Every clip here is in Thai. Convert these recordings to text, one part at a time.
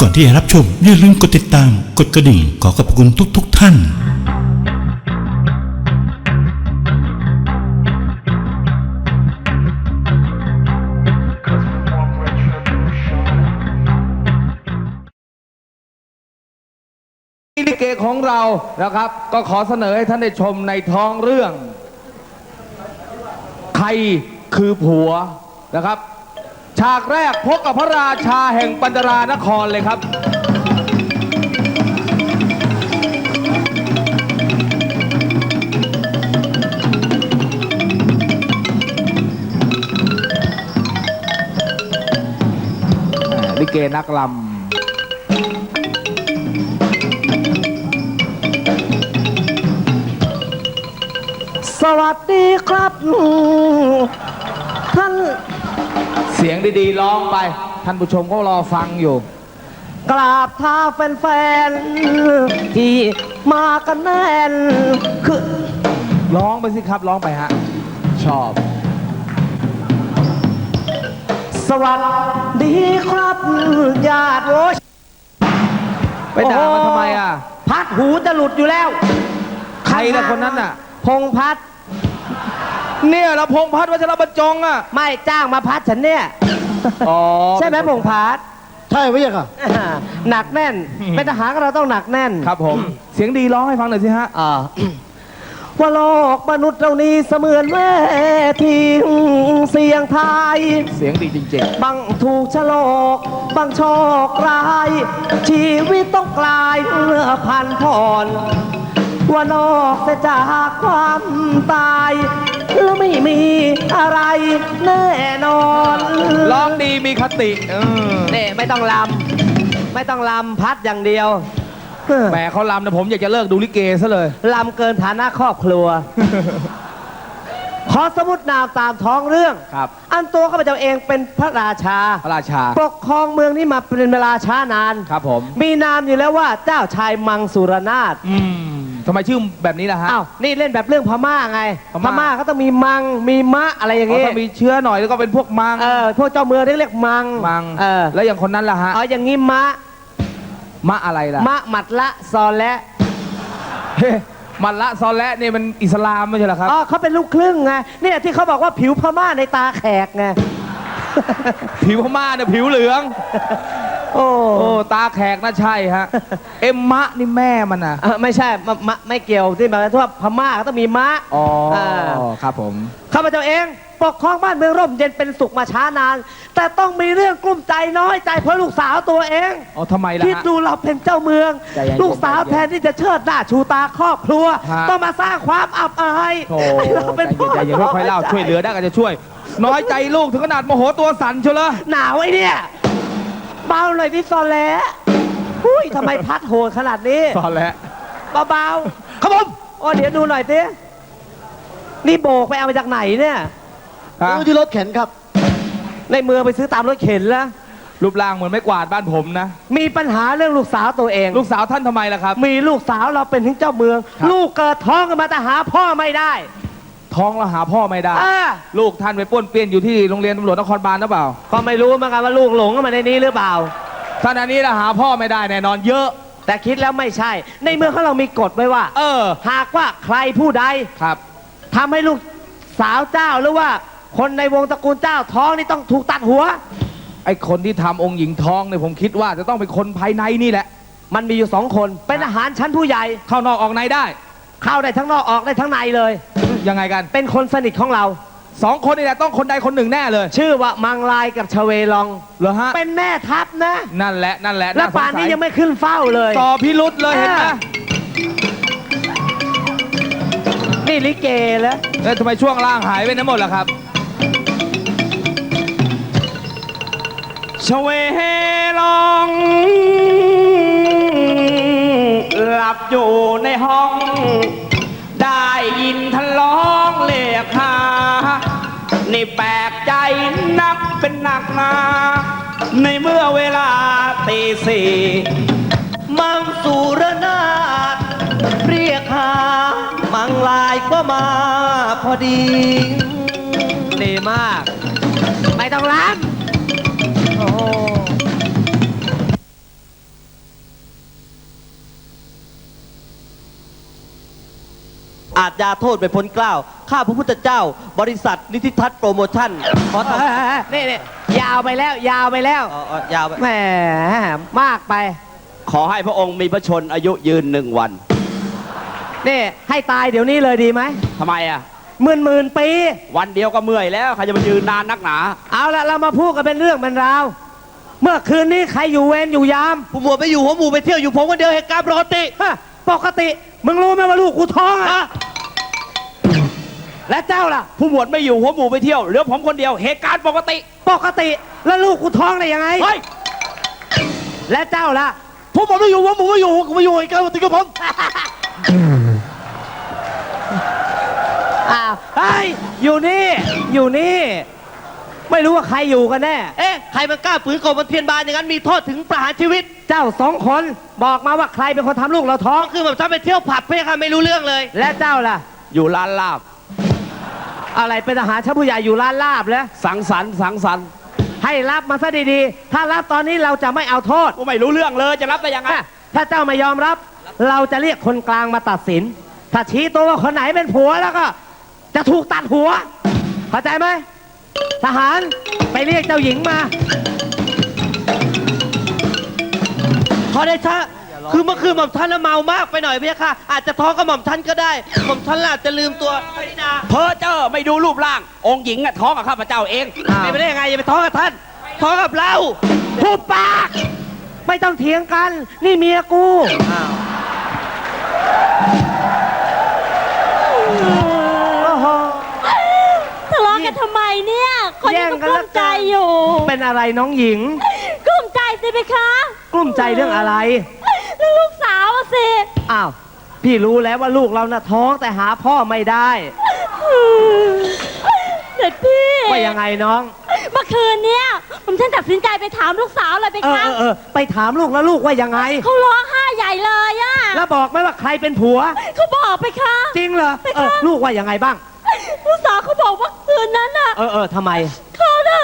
ก่อนที่จะรับชม อย่าลืมกดติดตาม กดกระดิ่ง ขอขอบคุณทุกๆทท่าน ลิเกของเรานะครับ ก็ขอเสนอให้ท่านได้ชมในท้องเรื่อง ใครคือผัวนะครับ ฉากแรกพบกับพระราชาแห่งปัญจรานครเลยครับ ลิเกนักลำสวัสดีครับ ท่าน เสียงดีๆร้องไป ท่านผู้ชมก็รอฟังอยู่ กราบท้าแฟนๆที่มากันแน่นคือร้องไปสิครับร้องไปฮะ ชอบ สวัสดีครับญาติโอ้ยไปด่ามันทำไมอะ พัดหูจะหลุดอยู่แล้วใครล่ะคนนั้นน่ะ พงพัด เนี่ยเราพงษ์พัฒน์วัชรบรรจงอะ ไม่จ้างมาพัดฉันเนี่ย อ๋อ ใช่ไหมพงพัดใช่ไหมยังอะอ่าหนักแน่น เป็นทหารก็เราต้องหนักแน่น ครับผม เสียงดีร้องให้ฟังหน่อยสิฮะ อ่า ว่าโลกมนุษย์เรานี้เสมือนแม่ทีเสียงทายเสียงดีจริงบางถูกฉลกบางโชคร้าย ชีวิตต้องกลายเมื่อพันผ่อน ว่านอกเสียจากความตายแล้วไม่มีอะไรแน่นอนๆร้องดีมีคติเออนี่ไม่ต้องลำไม่ต้องลำพัดอย่างเดียวเออแหมเขาลำนะผมอยากจะเลิกดูลิเกซะเลยลำเกินฐานะครอบครัว ขอสมมตินามตามท้องเรื่อง ครับ อันตัวข้าพเจ้าเองเป็นพระราชา พระราชา ปกครองเมืองนี้มาเป็นเวลาช้านาน ครับผม มีนามอยู่แล้วว่าเจ้าชายมังสุรนาถอืม ทำไมชื่อแบบนี้ล่ะฮะ อ้าวนี่เล่นแบบเรื่องพม่าไง พม่า พม่าเขาต้องมีมัง มีมะอะไรอย่างอ๋องี้ถ้ามีเชื้อหน่อยแล้วก็เป็นพวกมังเออ พวกเจ้าเมืองเรียกมังมังเออแล้วอย่างคนนั้นล่ะฮะเอาอย่างงี้มะ มะอะไรล่ะมะหมัดละซอนและเฮ้มันละซอและเนี่ยมันอิสลามไม่ใช่เหรอครับ อ๋อเขาเป็นลูกครึ่งไง เนี่ยที่เขาบอกว่าผิวพม่าในตาแขกไง ผิวพม่าเนี่ยผิวเหลือง โอ้โอ้ตาแขกน่าใช่ฮะ เอ็มมะนี่แม่มันอะ เออไม่ใช่มะมะไม่เกี่ยวที่หมายถึงว่าพม่าก็ต้องมีมะ อ๋ออ่าครับผม ข้าพเจ้าเองปกครองบ้านเมืองร่มเย็นเป็นสุขมาช้านาน แต่ต้องมีเรื่องกลุ้มใจน้อยใจเพราะลูกสาวตัวเอง อ๋อทำไมล่ะคิดฮะ ดูเราเป็นเจ้าเมือง ใจเย็นๆลูกสาวแทนที่จะเชิดหน้าชูตาครอบครัว ฮะ ต้องมาสร้างความอับอายโธ่ให้เราใจเป็นเย็นใจเย็นพ่อค่อยๆเล่าน้ใจช่วยเหลือได้ก็จะช่วย น้อยใจลูกถึงขนาดโมโหตัวสั่นเชียวเหรอหนาวไอ้เนี่ย เบาหน่อยที่ซอแหล้อุ้ยทำไมพัดโหดขนาดนี้ตอนแล้วเบาๆครับผมโอ้เดี๋ยวดูหน่อยสินี่โบกไปเอามาจากไหนเนี่ย ฮะดูที่รถเข็นครับ ในเมืองไปซื้อตามรถเข็นแล้ว รูปร่างเหมือนไม่กวาดบ้านผมนะ มีปัญหาเรื่องลูกสาวตัวเอง ลูกสาวท่านทำไมล่ะครับ มีลูกสาวเราเป็นถึงเจ้าเมือง ครับ ลูกเกิดท้องกันมาแต่หาพ่อไม่ได้ ท้องแล้วหาพ่อไม่ได้ อ่า ลูกท่านไปป้วนเปี้ยนอยู่ที่โรงเรียนตำรวจนครบาลหรือเปล่าก็ไม่รู้เหมือนกันว่าลูกหลงเข้ามาในนี้หรือเปล่า ท่านอันนี้ละหาพ่อไม่ได้แน่นอนเยอะ แต่คิดแล้วไม่ใช่ ในเมืองของเรามีกฎไว้ว่า เออ หากว่าใครผู้ใดครับ ทำให้ลูกสาวเจ้าหรือว่าคนในวงตระกูลเจ้าท้องนี่ต้องถูกตัดหัว ไอคนที่ทำองค์หญิงท้องเนี่ยผมคิดว่าจะต้องเป็นคนภายในนี่แหละ มันมีอยู่สองคน เป็นอาหารชั้นผู้ใหญ่ เข้านอกออกในได้ เข้าได้ทั้งนอกออกได้ทั้งในเลย ยังไงกันเป็นคนสนิทของเรา สองคนนี่แหละต้องคนใดคนหนึ่งแน่เลยชื่อว่ามังลายกับชเวลอง เหรอฮะเป็นแม่ทัพนะ นั่นแหละนั่นแหละและป่านนี้ยังไม่ขึ้นเฝ้าเลย ต่อพิรุษเลยเห็นไหมอ่านี่ลิเกแล้วเอ้ยทำไมช่วงล่างหายไปไหนหมดล่ะครับชเวลอง หลับอยู่ นา ในเมื่อเวลาตีสี่มังสุรนาถเรียกหา มังลายก็มาพอดี ดีมาก ไม่ต้องรำ จยาโทษไปพ้นเกล้าวข้าพระพุทธเจ้า บริษัทนิติทัศน์โปรโมชั่นขอทำนี่นี่ยาวไปแล้วยาวไปแล้วอ๋ออ๋อยาวไปแหมมากไป ขอให้พระองค์มีพระชนอายุยืนหนึ่งวันนี่ให้ตายเดี๋ยวนี้เลยดีไหมทำไมอะ หมื่นหมื่นปี วันเดียวก็เมื่อยแล้วใครจะมายืนนานนักหนาเอาละเรามาพูดกันเป็นเรื่องเป็นราว เมื่อคืนนี้ใครอยู่เวรอยู่ยามผู้หมวดไปอยู่หัวหมู่ไปเที่ยวอยู่ผมคนเดียวเหตุการณ์ปกติ ฮะปกติ มึงรู้ไหมว่าลูกกูท้องอะ และเจ้าล่ะ ผู้หมวดไม่อยู่หัวหมู่ไปเที่ยวเหลือผมคนเดียวเหตุการณ์ปกติ ปกติแล้วลูกกูท้องได้ยังไง เฮ้ย และเจ้าล่ะผู้หมวดไม่อยู่หัวหมู่ไม่อยู่ไม่อยู่เหตุการณ์ปกติกับผมอ้าวเฮ้ยอยู่นี่ อยู่นี่ ไม่รู้ว่าใครอยู่กันแน่ เอ๊ะ ใครมันกล้าฝืนกฎบันเทียนบานอย่างนั้นมีโทษถึงประหารชีวิตเจ้าสองคนบอกมาว่าใครเป็นคนทำลูกเราท้องคือแบบถ้าไปเที่ยวผับเพื่อค่ะไม่รู้เรื่องเลย และเจ้าล่ะ อยู่ร้านลาบ อะไรเป็นทหารชั้นผู้ใหญ่อยู่ร้านลาบแล้ว สังสรรค์สังสรรค์ให้รับมาซะดีๆ ถ้ารับตอนนี้เราจะไม่เอาโทษ กูไม่รู้เรื่องเลยจะรับได้ยังไงอะถ้าเจ้าไม่ยอมรับ เราจะเรียกคนกลางมาตัดสิน ถ้าชี้ตัวว่าคนไหนเป็นผัวแล้วก็ จะถูกตัดหัว เข้าใจไหมทหารไปเรียกเจ้าหญิงมา ขอได้ชะ คือเมื่อคืนหม่อมท่านน่ะเมามากไปหน่อยพี่ค่ะ อาจจะท้องกับหม่อมท่านก็ได้หม่อมท่านอาจจะลืมตัวพนิดาเพอเจอไม่ดูรูปร่าง องค์หญิงอะท้องกับข้าพเจ้าเองอ้าวเป็นไปได้ยังไงอย่าไปท้องกับท่าน ท้องกับเราพูดปาก ไม่ต้องเถียงกัน นี่เมียกูโอ้โห ทะเลาะกันทำไมเนี่ย คนแย่นี้งก็กันกลุ้แล้วมกัน ใจอยู่เป็นอะไรน้องหญิง กลุ้มใจสิไปคะ กลุ้มใจเรื่องอะไร เรื่องลูกสาวอะสิอ้าว พี่รู้แล้วว่าลูกเราน่ะท้องแต่หาพ่อไม่ได้เด็ดพี่ ว่ายังไงน้อง เมื่อคืนเนี้ยผมฉันตัดสินใจไปถามลูกสาวเลยไปเออคะเออเออไปถามลูกแล้วลูกว่ายังไง เขาร้องไห้ใหญ่เลยอะแล้วบอกไหมว่าใครเป็นผัว เขาบอกไปคะจริงเหรอ เออ ลูกว่ายังไงบ้าง ลูกสาวเขาบอกว่าคืนนั้นอะเออเออทำไม เขาน่ะ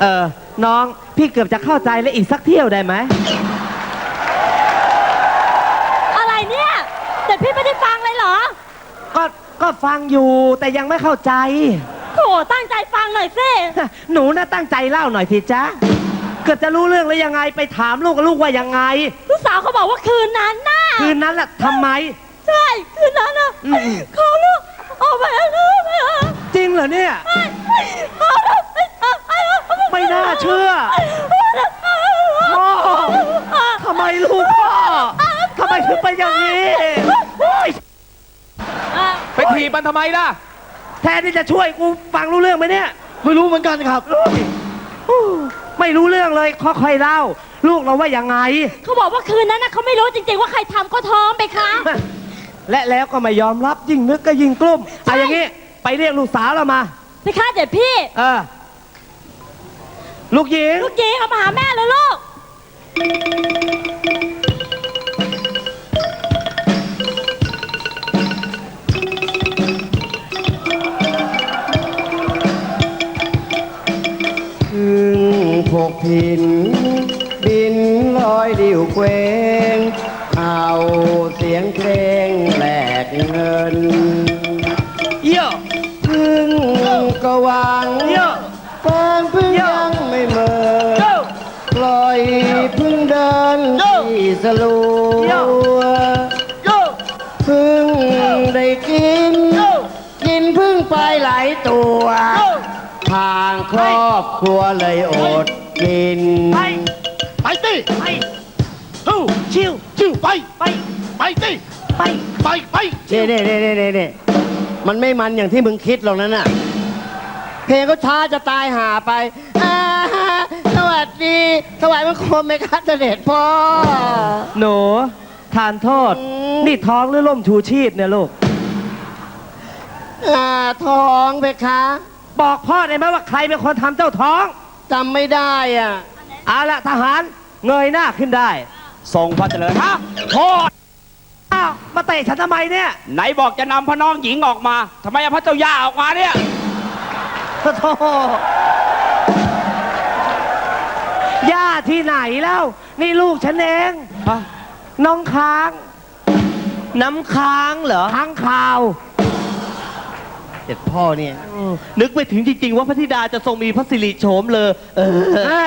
เออน้องพี่เกือบจะเข้าใจแล้วอีกสักเที่ยวได้ไหมอะไรเนี่ยแต่พี่ไม่ได้ฟังเลยเหรอก็ก็ฟังอยู่แต่ยังไม่เข้าใจ โถตั้งใจฟังหน่อยสิหนูน่าตั้งใจเล่าหน่อยสิจ๊ะเกิดจะรู้เรื่องแล้วยังไงไปถามลูกกับลูกว่ายังไง ลูกสาวเขาบอกว่าคืนนั้นน่ะคืนนั้นล่ะทำไม ใช่คืนนั้นน่ะอืม เขาลูกออกไปแล้วลูกจริงเหรอเนี่ยเขาลูก ไม่น่าเชื่อ พ่อ ทำไมลูกพ่อ ทำไมถึงเป็นอย่างนี้โอ๊ยไปถีบมันทำไมล่ะ แทนที่จะช่วยกูฟังรู้เรื่องไหมเนี่ย ไม่รู้เหมือนกันครับ ไม่รู้เรื่องเลยค่อยๆเล่า ลูกเราว่ายังไง เขาบอกว่าคืนนั้นน่ะเขาไม่รู้จริงๆว่าใครทำก็ท้องไปคะ และแล้วก็ไม่ยอมรับยิ่งนึกก็ยิ่งกลุ้มอะอย่างนี้ ไปเรียกลูกสาวเรามา ไปคะเดี๋ยวพี่ เออ ลูกหญิง ลูกจีเอามาหาแม่เลยลูก พึ่งพกผิน บินลอยดิวเควงเอาเสียงเพลงแหลกเงิน เยอะพึ่งก็หวัง เยอ พึ่งเดินเยอะที่สลัเยอะวเยอะพึ่งได้กินเยอะกินพึ่งไปหลายตัวเยอะทางครอบครัวเลยอดกิน ไปไปสิไปฮู้ชิวชื่อไปไปไปสิไปไปไปเน่เน่เน่เน่เน่เน่มันไม่มันอย่างที่มึงคิดหรอกนั่นน่ะ เพลงก็ช้าจะตายหาไปอ่าส วัสดีถวายบังคมไหมครับเสด็จพ่อ หนูทานโทษ อืม นี่ท้องหรือล่มชูชีพเนี่ยลูก อ่าท้องไปคะบอกพ่อได้ไหมว่าใครเป็นคนทำเจ้าท้อง จำไม่ได้อะ เอาละทหารเงยหน้าขึ้นได้ ทรงพระเจริญฮะโทษไอ้อ้าวมาเตะฉันทำไมเนี่ยไหนบอกจะนำพระน้องหญิงออกมาทำไมเอาพระเจ้าย่าออกมาเนี่ย โธ่ ย่าที่ไหนแล้ว นี่ลูกฉันเองน้องค้างน้ำค้างเหรอค้างข่าวเด็ดพ่อเนี่ยนึกไม่ถึงจริง ๆ ว่าพระธิดาจะทรงมีพระสิริโฉมเลยเออ แม่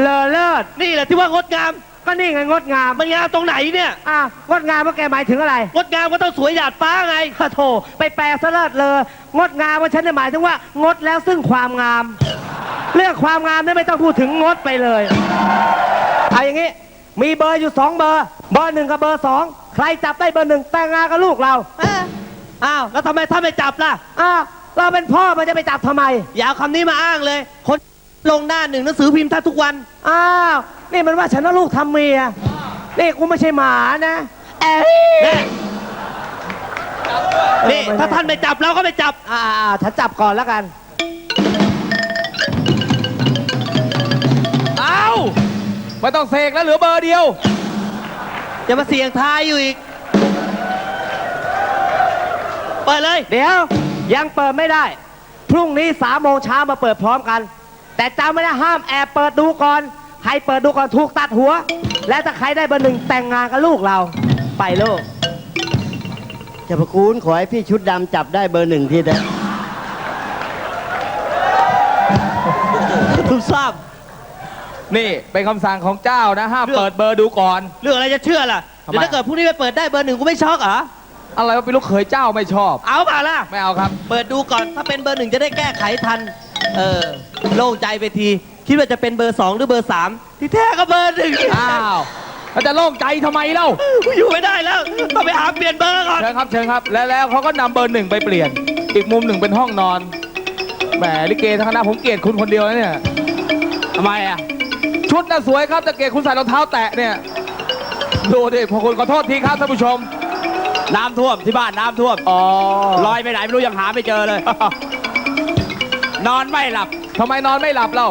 เลอเลิศนี่แหละที่ว่างดงาม ก็นี่ไงงดงามมันงามตรงไหนเนี่ยอะงดงามว่าแกหมายถึงอะไรงดงามก็ต้องสวยหยาดฟ้าไงขอโทษไปแปลซะเลิศเลยงดงามว่าฉันเนี่ยหมายถึงว่างดแล้วซึ่งความงาม เรื่องความงามเนี่ยไม่ต้องพูดถึงงดไปเลยเอาอย่างนี้มีเบอร์อยู่สองเบอร์ เบอร์หนึ่งกับเบอร์สองใครจับได้เบอร์หนึ่งแต่งงานกับลูกเราเอ้ออ้าวแล้วทำไมท่านไม่จับล่ะ อ้าวเราเป็นพ่อมันจะไปจับทำไม อย่าเอาคำนี้มาอ้างเลย คนลงหน้าหนึ่งหนังสือพิมพ์ท่านทุกวัน อ้าวนี่มันว่าฉันว่าลูกทำเมียนี่กูไม่ใช่หมานะเอ้ย นี่ถ้าท่านไม่จับเราก็ไม่จับ อ่าๆฉันจับก่อนแล้วกัน ไม่ต้องเสกแล้วเหลือเบอร์เดียวอย่ามาเสี่ยงทายอยู่อีก เปิดเลย เดี๋ยว ยังเปิดไม่ได้ พรุ่งนี้สามโมงเช้ามาเปิดพร้อมกัน แต่จำไม่ได้ห้ามแอบเปิดดูก่อน ใครเปิดดูก่อนถูกตัดหัว และถ้าใครได้เบอร์หนึ่งแต่งงานกับลูกเรา ไปลูก เจ้าพระคุณขอให้พี่ชุดดำจับได้เบอร์หนึ่งที่ได้ทุกทราบ นี่เป็นคำสั่งของเจ้านะห้ามเรื่องเปิดเบอร์ดูก่อน เรื่องอะไรจะเชื่อล่ะทำไม เดี๋ยวถ้าเกิดพรุ่งนี้ไปเปิดได้เบอร์หนึ่งกูไม่ช็อกเหรออะไรว่าเป็นลูกเขยเจ้าไม่ชอบ เอาเปล่าล่ะ ไม่เอาครับ เปิดดูก่อนถ้าเป็นเบอร์หนึ่งจะได้แก้ไขทัน เออโล่งใจไปที คิดว่าจะเป็นเบอร์สองหรือเบอร์สามที่แท้ก็เบอร์หนึ่งอ้าวแล้วจะโล่งใจทำไมเล่ากูอยู่ไม่ได้แล้วต้องไปหาเปลี่ยนเบอร์ก่อนเชิญครับเชิญครับ แล้วแล้วเขาก็นำเบอร์หนึ่งไปเปลี่ยน อีกมุมหนึ่งเป็นห้องนอนแหมลิเกทั้งคณะผมเกลียดคุณคนเดียวนะเนี่ยทำไมอะ ชุดน่ะสวยครับแต่เกลียดคุณใส่รองเท้าแตะเนี่ย ดูดิพอคุณขอโทษทีครับท่านผู้ชม น้ำท่วมที่บ้านน้ำท่วมอ๋อลอยไปไหนไม่รู้ยังหาไม่เจอเลย นอนไม่หลับ ทำไมนอนไม่หลับเล่า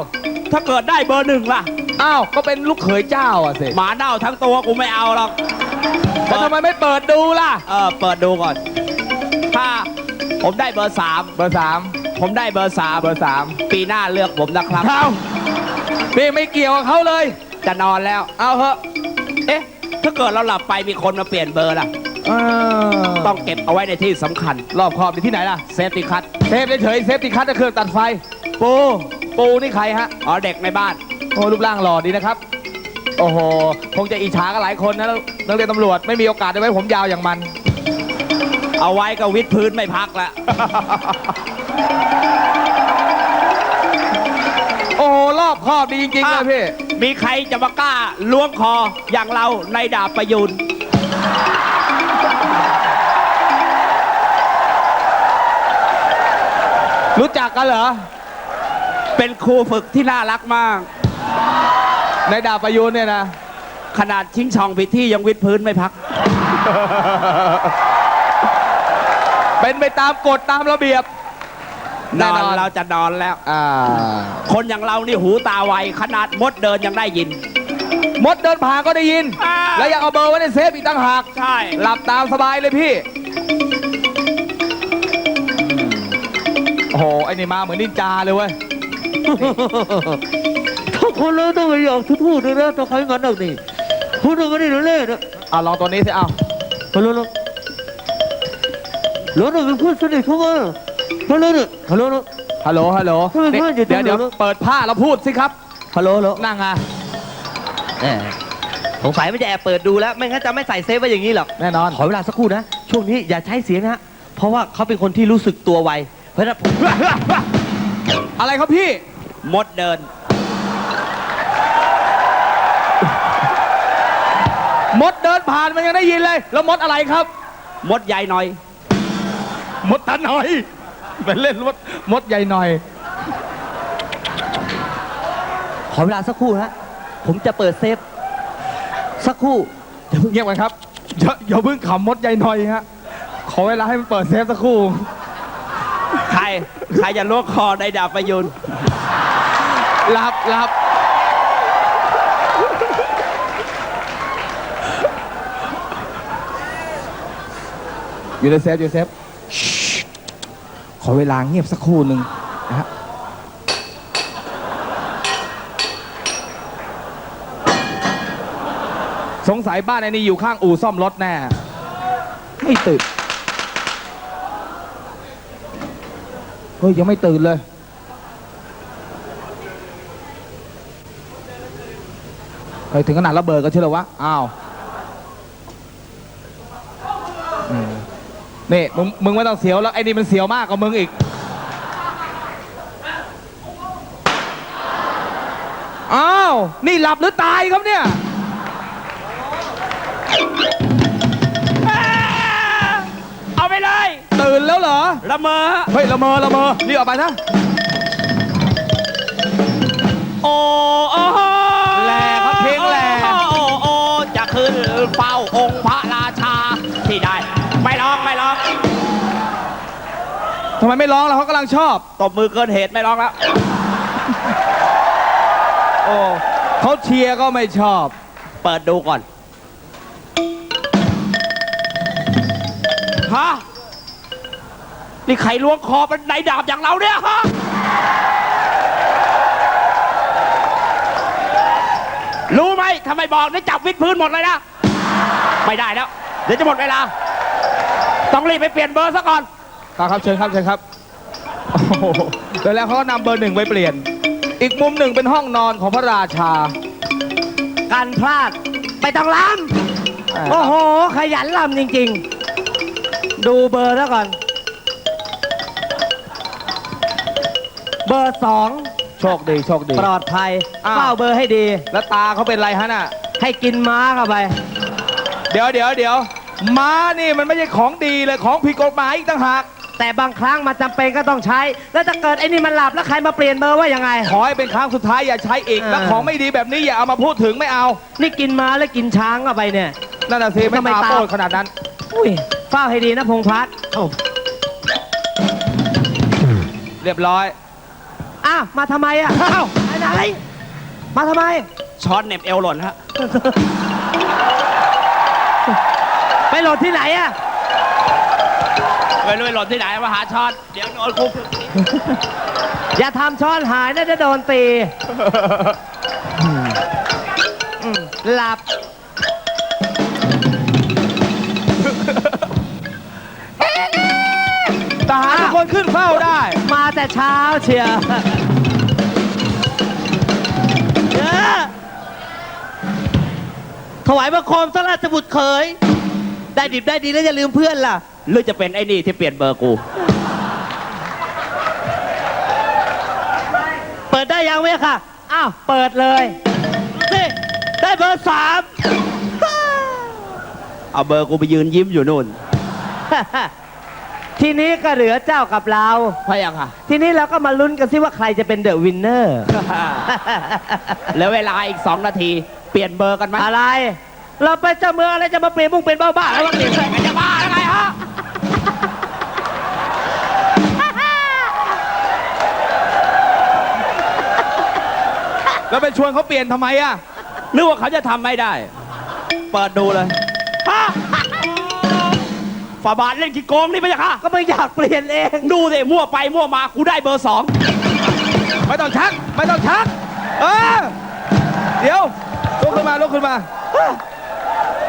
ถ้าเกิดได้เบอร์หนึ่งล่ะ อ้าวก็เป็นลูกเขยเจ้าอะสิหมาเน่าทั้งตัวกูไม่เอาหรอกแล้วทำไมไม่เปิดดูล่ะ เออเปิดดูก่อน ถ้าผมได้เบอร์สามเบอร์สามผมได้เบอร์สามเบอร์สามปีหน้าเลือกผมนะครับเข้า พี่ไม่เกี่ยวกับเขาเลย จะนอนแล้ว เอาเถอะ เอ๊ะ ถ้าเกิดเราหลับไปมีคนมาเปลี่ยนเบอร์ล่ะเออต้องเก็บเอาไว้ในที่สำคัญ รอบขอบอยู่ที่ไหนล่ะ เซฟตี้คัทเซฟเฉยๆเซฟติคัตเครื่องตัดไฟ ปู ปูนี่ใครฮะ อ๋อเด็กในบ้าน โอ้รูปร่างหล่อดีนะครับ โอ้โห คงจะอิจฉากันหลายคนนะนักเรียนตำรวจไม่มีโอกาสได้ไว้ผมยาวอย่างมัน เอาไว้ก็วิดพื้นไม่พักแล้ว อ้โหรอบครอบดีจริงๆเลยพี่ มีใครจะมากล้าล้วงคออย่างเราในดาบประยุนรู้จักกันเหรอ เป็นครูฝึกที่น่ารักมาก ในดาบประยุนเนี่ยนะ ขนาดชิงช่องผิดที่ยังวิดพื้นไม่พัก เป็นไปตามกฎตามระเบียบ นแน่อนนอน เราจะนอนแล้ว อ่า คนอย่างเรานี่หูตาไวขนาดมดเดินยังได้ยิน มดเดินผ่านก็ได้ยิน อ่า แล้วยังเอาเบอร์ไว้ในเซฟอีกตั้งหาก ใช่ หลับตามสบายเลยพี่ โอ้โห ไอ้นี่มาเหมือนนินจาเลยเว้ยทุกคนเลยต้องไปหยอกทุกพูดด้วยนะต้องใครงั้นหรอกนี่พูดตรงนี้เล่นๆนะเอาลองตัวนี้สิเอาฮัลโหลฮัลโหลฮัลโหลเป็นเพื่อนสนิทเขามา ฮัลโหลฮัลโหลฮัลโหล ฮัลโหลทำไมนี่เพื่อนอยู่ตรงเดี๋ยวเดี๋ยวไหนวะเปิดผ้าแล้วพูดสิครับ ฮัลโหลฮัลโหลนั่งอะ แหมสงสัยมันจะแอบเปิดดูแล้ว ไม่งั้นจะไม่ใส่เซฟไว้อย่างนี้หรอกแน่นอน ขอเวลาสักครู่นะ ช่วงนี้อย่าใช้เสียงนะเพราะว่าเขาเป็นคนที่รู้สึกตัวไว เพราะฉะนั้นผม อะไรครับพี่ มดเดิน มดเดินผ่านมันยังได้ยินเลย แล้วมดอะไรครับ มดใหญ่หน่อย มดตาหน่อย เป็นเล่นมดมดใหญ่หน่อย ขอเวลาสักครู่นะผมจะเปิดเซฟ สักครู่เงียบกันครับอย่าอย่าเพิ่งขำมดใหญ่หน่อยฮะ ขอเวลาให้มันเปิดเซฟสักครู่ ใคร ใครจะล้วงคอในดาบประยุนหลับหลับอยู่ในเซฟอยู่ในเซฟข อเวลาเงียบสักครู่หนึ่งนะฮะสงสัยบ้านไอ้นี่อยู่ข้างอู่ซ่อมรถแน่ ไม่ตื่น เฮ้ย ยังไม่ตื่นเลยเฮ้ยถึงขนาดระเบิดก็เชื่อเหรอวะ อ้าวอืม นี่มึงมึงไม่ต้องเสียวแล้วไอ้นี่มันเสียวมากกว่ามึงอีกอ้าวนี่หลับหรือตายครับเนี่ยเอาไปเลยตื่นแล้วเหรอละเมอเฮ้ยละเมอละเมอรีบออกไปนะโอ้ ไมไม่ร้องล่ะเขากำลังชอบ ตบมือเกินเหตุไม่ร้องแล้ว โอ้เขาเชียร์ก็ไม่ชอบ เปิดดูก่อน ฮะ นี่ใครล้วงคอเป็นนายดาบอย่างเราเนี่ยฮะ รู้ไหมทำไมบอกได้จับวิดพื้นหมดเลยนะ ไม่ได้แล้ว เดี๋ยวจะหมดเวลา ต้องรีบไปเปลี่ยนเบอร์ซะก่อน ครับครับเชิญครับเชิญครับโอ้โหแล้วแล้วเขาก็นำเบอร์หนึ่งไปเปลี่ยน อีกมุมหนึ่งเป็นห้องนอนของพระราชา การพลาดไปต้องล้ำโอ้โห ขยันลำจริง ๆ ดูเบอร์แล้วก่อน เบอร์สองโชคดีโชคดี ปลอดภัยอ้าว เฝ้าเบอร์ให้ดี แล้วตาเขาเป็นไรฮะน่ะ ให้กินม้าเข้าไป เดี๋ยวเดี๋ยวเดี๋ยวม้านี่มันไม่ใช่ของดีเลยของผิดกฎหมายอีกต่างหาก แต่บางครั้งมันจำเป็นก็ต้องใช้ แล้วถ้าเกิดไอ้นี่มันหลับแล้วใครมาเปลี่ยนเบอร์ว่ายังไง ขอให้เป็นครั้งสุดท้ายอย่าใช้อีก เออ แล้วของไม่ดีแบบนี้อย่าเอามาพูดถึงไม่เอา นี่กินม้าแล้วกินช้างเข้าไปเนี่ย นั่นน่ะสิไม่ทำไมตาตา โปดขนาดนั้น อุ้ยเฝ้าให้ดีนะพงษ์พัฒน์เรียบร้อย อ้าวมาทำไมอะอ้าวไปไหนมาทำไม ช้อนเหน็บเอวหล่นฮะไปโหลดที่ไหนอะ ไม่รู้ไปหล่นที่ไหนมาหาช้อน เดี๋ยวโดนคุกอย่าทำช้อนหายนะจะโดนตีอืมหลับ ทหารทุกคนขึ้นเฝ้าได้ มาแต่เช้าเชียร์เออถวายบังคมพระราชบุตรเคย ได้ดิบได้ดีแล้วอย่าลืมเพื่อนล่ะ หรือจะเป็นไอ้นี่ที่เปลี่ยนเบอร์กู เปิดได้ยังไหมค่ะอ้าว เปิดเลยนี่ได้เบอร์สามเอาเบอร์กูไปยืนยิ้มอยู่นู่น ทีนี้ก็เหลือเจ้ากับเราพยังค่ะ ทีนี้เราก็มาลุ้นกันสิว่าใครจะเป็นเดอะวินเนอร์ แล้วเวลาอีกสองนาที เปลี่ยนเบอร์กันไหมอะไร เราไปเจ้าเมืองอะไรจะมาเปลี่ยนมุ้งเป็นบ้าบ้าๆแล้ววะเนี่ยมัน แล้วไปชวนเขาเปลี่ยนทำไมอะนึกว่าเขาจะทำไม่ได้ เปิดดูเลยฮะฝาบาทเล่นขี้โกงนี่ไม่ใช่ค่ะก็ไม่อยากเปลี่ยนเอง ดูสิมั่วไปมั่วมากูได้เบอร์สองไม่ต้องชัก ไม่ต้องชัก เออ เดี๋ยวลุกขึ้นมาลุกขึ้นมา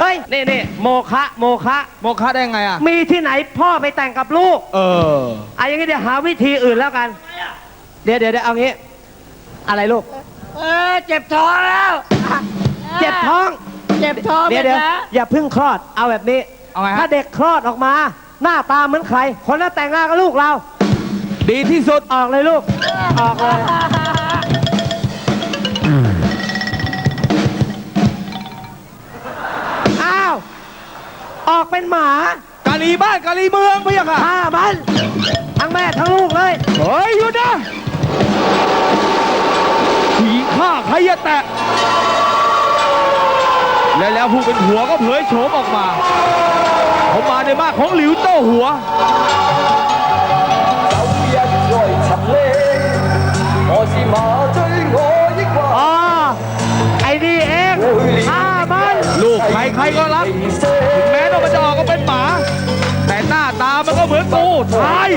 เฮ้ยนี่นี่โมคะโมคะ โมคะได้ไงอะ มีที่ไหนพ่อไปแต่งกับลูกเออ อะอย่างนี้เดี๋ยวหาวิธีอื่นแล้วกัน เดี๋ยวเดี๋ยวเดี๋ยวเอางี้ อะไรลูก เออเจ็บท้องแล้วเจ็บท้อง เจ็บท้องเดี๋ยวเดี๋ยวอย่าเพึ่งคลอดเอาแบบนี้ เอาไงฮะ ถ้าเด็กคลอดออกมา หน้าตาเหมือนใคร คนนั้นแต่งงานกับลูกเรา ดีที่สุด ออกเลยลูก ออกเลยอ้าว ออกเป็นหมากาลีบ้านกาลีเมืองพะยะค่ะฆ่ามัน ทั้งแม่ทั้งลูกเลย เฮ้ยหยุดนะ รอย่าแตะ และแล้วผู้เป็นหัวก็เผยโฉมออกมา เขามาในบ้านของหลิวโต้หัวอาไอ้นี่เองฆ่ามัน ลูกใครใครก็รัก ถึงแม้นมาจะออกก็เป็นหมา แต่หน้าตามันก็เหมือนกูทาย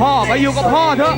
พ่อไปอยู่กับพ่อเถอะ